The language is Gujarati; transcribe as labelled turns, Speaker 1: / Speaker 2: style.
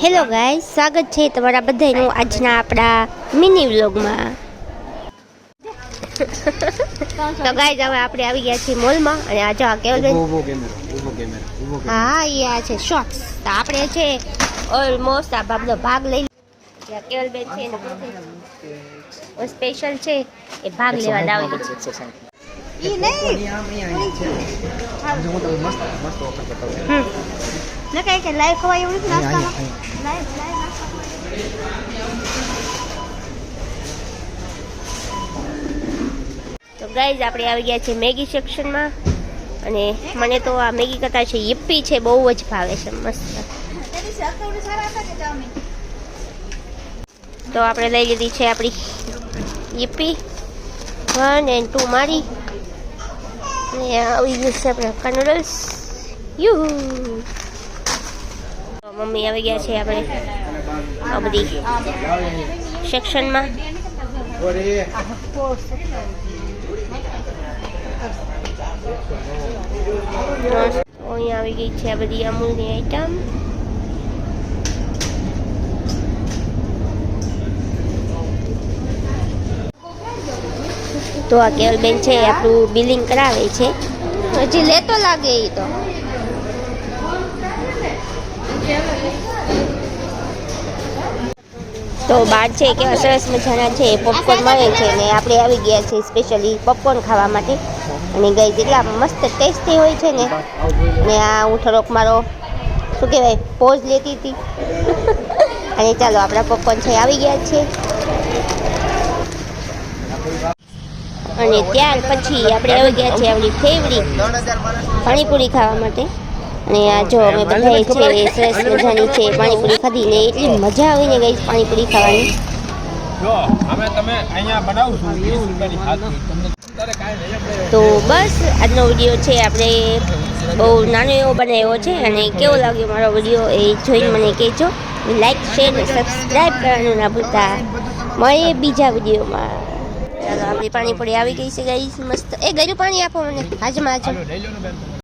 Speaker 1: હેલો ગાય સ્વાગત છે તમારા બધાનું આજના આપણા મિની વ્લોગમાં તો ગાય હવે આપણે આવી ગયા છીએ મોલમાં અને આ જો આ કેવલબેન હા એ આ છે શોર્ટ્સ તો આપણે છે ઓલમોસ્ટ આ બાબનો ભાગ લઈ. આ કેવલબેન છે સ્પેશિયલ છે. એ ભાગ લેવા આવે છે. ઈ નહીં.
Speaker 2: મસ્ત મસ્ત ઓફર બતાવું.
Speaker 1: ન કઈ કે લાઈવ ખવાય એવું નથી નાસ્તામાં. લાઈવ લાઈવ તો ગાઈઝ આપણે આવી ગયા છે મેગી સેક્શનમાં. અને મને તો આ મેગી કરતા છે યપ્પી છે બહુ જ ભાવે છે મસ્ત. તો આપણે લઈ લીધી છે આપણી યપ્પી. વન એન્ડ ટુ મારી. અને આવી ગયું છે આપણે નૂડલ્સ યુ મમ્મી આવી ગયા છે આપણે આ બધી સેક્શનમાં. અહીંયા આવી ગઈ છે આ બધી અમૂલની આઈટમ તો આ કેવલબેન છે આપણું બિલિંગ કરાવે છે. હજી લેતો લાગે એ તો. તો બાર છે કેવા સરસ મજાના છે પોપકોર્ન મળે છે ને આપણે આવી ગયા છે સ્પેશિયલી પોપકોર્ન ખાવા માટે. અને ગઈ જેટલા મસ્ત ટેસ્ટી હોય છે ને. ને આ હું થોડોક મારો, શું કહેવાય પોઝ લેતી હતી. અને ચાલો આપણા પોપકોર્ન છે આવી ગયા છે. અને ત્યાર પછી આપણે આવી ગયા છે આપણી ફેવરિટ પાણીપુરી ખાવા માટે. અને આ જો અમે બધાએ છે સરસ મજાની છે પાણીપુરી ખાધી ને એટલી મજા આવી ને ગઈ પાણીપુરી ખાવાની. તો બસ આજનો વીડિયો છે આપણે બહુ નાનો એવો બનાવ્યો છે અને કેવો લાગ્યો મારો વીડિયો એ જોઈને મને કહેજો. લાઈક શેર અને સબસ્ક્રાઈબ કરવાનું ના ભૂલતા. મળીએ બીજા વિડીયોમાં. ચાલો આપણી પાણીપુરી આવી ગઈ છે ગઈ મસ્ત. એ ગયું પાણી આપો મને. હાજમાં હાજર